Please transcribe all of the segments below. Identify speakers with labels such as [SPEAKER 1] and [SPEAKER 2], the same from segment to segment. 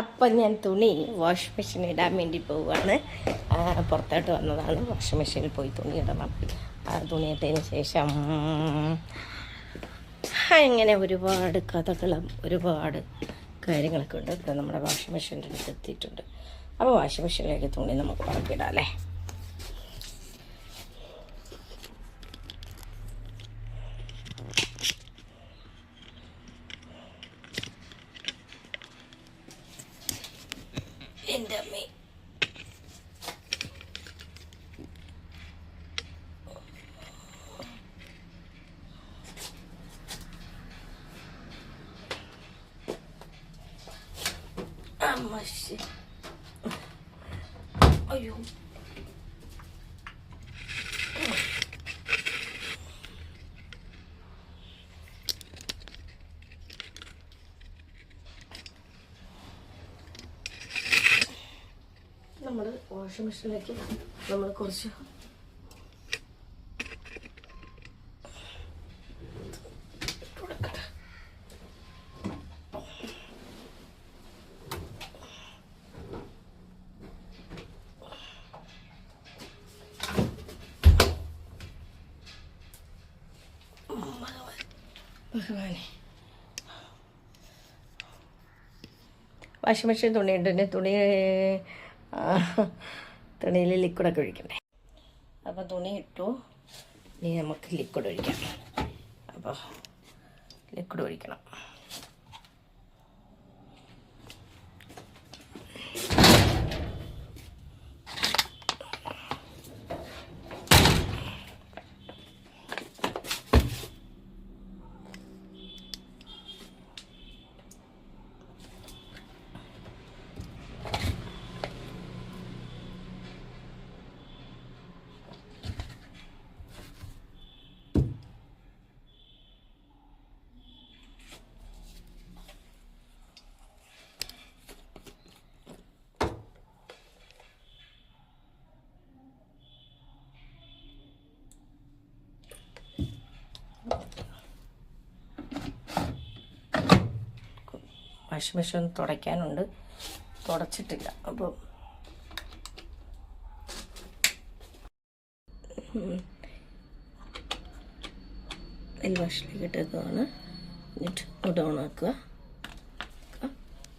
[SPEAKER 1] അപ്പം ഞാൻ തുണി വാഷിംഗ് മെഷീൻ ഇടാൻ വേണ്ടി പോവുകയാണ്. പുറത്തോട്ട് വന്നതാണ്. വാഷിംഗ് മെഷീനിൽ പോയി തുണി ഇടണം. തുണി ഇട്ടതിന് ശേഷം അങ്ങനെ ഒരുപാട് കഥകളും ഒരുപാട് കാര്യങ്ങളൊക്കെ ഉണ്ട്. ഇപ്പം നമ്മുടെ വാഷിംഗ് മെഷീന്റെ അടുത്ത് എത്തിയിട്ടുണ്ട്. അപ്പോൾ വാഷിംഗ് മെഷീനിലേക്ക് തുണി നമുക്ക് പറക്കിടാം അല്ലേ എന്റെ അമ്മേ അമ്മ ശ്ശെ. അയ്യോ നമ്മൾ വാഷിംഗ് മെഷീനിലേക്ക് നമ്മൾ കുറച്ച് ഭഗവാനെ വാഷിംഗ് മെഷീൻ തുണിയുണ്ട്. പിന്നെ തുണി തുണിയിൽ ലിക്വിഡൊക്കെ ഒഴിക്കണ്ടേ? അപ്പോൾ തുണി ഇട്ടു. ഇനി നമുക്ക് ലിക്വിഡ് ഒഴിക്കാം. അപ്പോൾ ലിക്വിഡ് ഒഴിക്കണം. വാഷിംഗ് മെഷീൻ ഒന്ന് തുടയ്ക്കാനുണ്ട്. തുടച്ചിട്ടില്ല. അപ്പോൾ വെൽ വാഷിലേക്ക് ഇട്ടേക്കുവാണ്. എന്നിട്ട് ഡൗൺ ആക്കുക.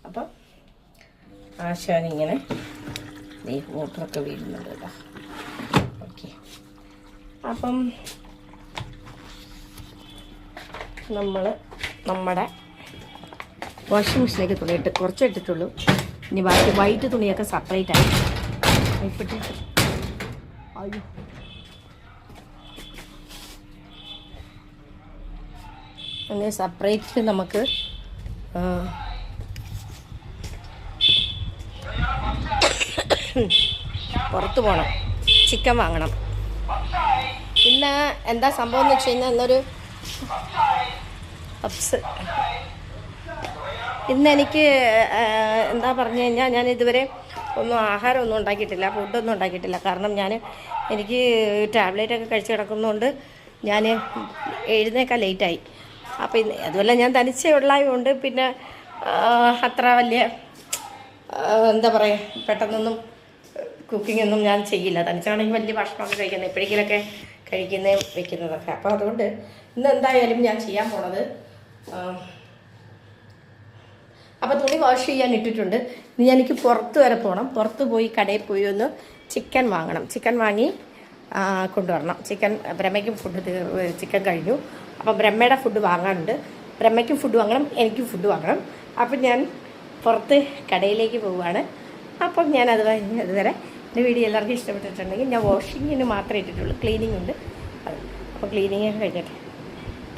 [SPEAKER 1] അപ്പം ആശാനിങ്ങനെ ഈ വാട്ടറൊക്കെ വീഴുന്നുണ്ട് കേട്ടോ. ഓക്കെ. അപ്പം നമ്മൾ നമ്മുടെ വാഷിംഗ് മെഷീനിലേക്ക് തുണി ഇട്ട് കുറച്ച് ഇട്ടിട്ടുള്ളൂ ഇനി ബാക്കി വൈറ്റ് തുണിയൊക്കെ സെപ്പറേറ്റ് ആയി. അയ്യോ. അങ്ങനെ സെപ്പറേറ്റ് നമുക്ക് പുറത്തു പോകണം ചിക്കൻ വാങ്ങണം. ഇന്ന് എന്താ സംഭവം എന്ന് വെച്ച് കഴിഞ്ഞാൽ ഇന്നൊരു പപ്സ് ഇന്ന് എനിക്ക് എന്താ പറഞ്ഞു കഴിഞ്ഞാൽ ഞാൻ ഇതുവരെ ഒന്നും ആഹാരം ഒന്നും ഉണ്ടാക്കിയിട്ടില്ല ഫുഡൊന്നും ഉണ്ടാക്കിയിട്ടില്ല. കാരണം ഞാൻ എനിക്ക് ടാബ്ലറ്റ് ഒക്കെ കഴിച്ച് കിടക്കുന്നതുകൊണ്ട് ഞാൻ എഴുന്നേക്കാൻ ലേറ്റായി അപ്പോൾ ഇന്ന് അതുമല്ല ഞാൻ തനിച്ചേ ഉള്ളതുകൊണ്ട് പിന്നെ അത്ര വലിയ എന്താ പറയുക പെട്ടെന്നൊന്നും കുക്കിംഗ് ഒന്നും ഞാൻ ചെയ്യില്ല. തനിച്ചാണെങ്കിൽ വലിയ ഭക്ഷണമൊക്കെ കഴിക്കുന്നത് എപ്പോഴെങ്കിലൊക്കെ കഴിക്കുന്നതും വെക്കുന്നതൊക്കെ. അപ്പോൾ അതുകൊണ്ട് ഇന്ന് എന്തായാലും ഞാൻ ചെയ്യാൻ പോണത് അപ്പോൾ തുണി വാഷ് ചെയ്യാൻ ഇട്ടിട്ടുണ്ട്. ഇനി ഞാൻ എനിക്ക് പുറത്ത് വരെ പോകണം പുറത്ത് പോയി കടയിൽ പോയി ഒന്ന് ചിക്കൻ വാങ്ങണം. ചിക്കൻ വാങ്ങി കൊണ്ടുവരണം. ചിക്കൻ ബ്രഹ്മയ്ക്കും ഫുഡ് ചിക്കൻ കഴിഞ്ഞു. അപ്പോൾ ബ്രഹ്മയുടെ ഫുഡ് വാങ്ങാനുണ്ട്. ബ്രഹ്മയ്ക്കും ഫുഡ് വാങ്ങണം എനിക്കും ഫുഡ് വാങ്ങണം. അപ്പം ഞാൻ പുറത്ത് കടയിലേക്ക് പോവുകയാണ്. അപ്പം ഞാൻ അത് അതുവരെ എന്റെ വീഡിയോ എല്ലാവർക്കും ഇഷ്ടപ്പെട്ടിട്ടുണ്ടെങ്കിൽ ഞാൻ വാഷിങ്ങിന് മാത്രമേ ഇട്ടിട്ടുള്ളൂ. ക്ലീനിങ് ഉണ്ട്. അപ്പോൾ ക്ലീനിങ് കഴിഞ്ഞിട്ട്.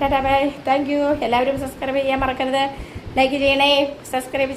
[SPEAKER 1] ടാറ്റാ ബൈ താങ്ക് യു എല്ലാവരും സബ്സ്ക്രൈബ് ചെയ്യാൻ മറക്കരുത്. Like subscribe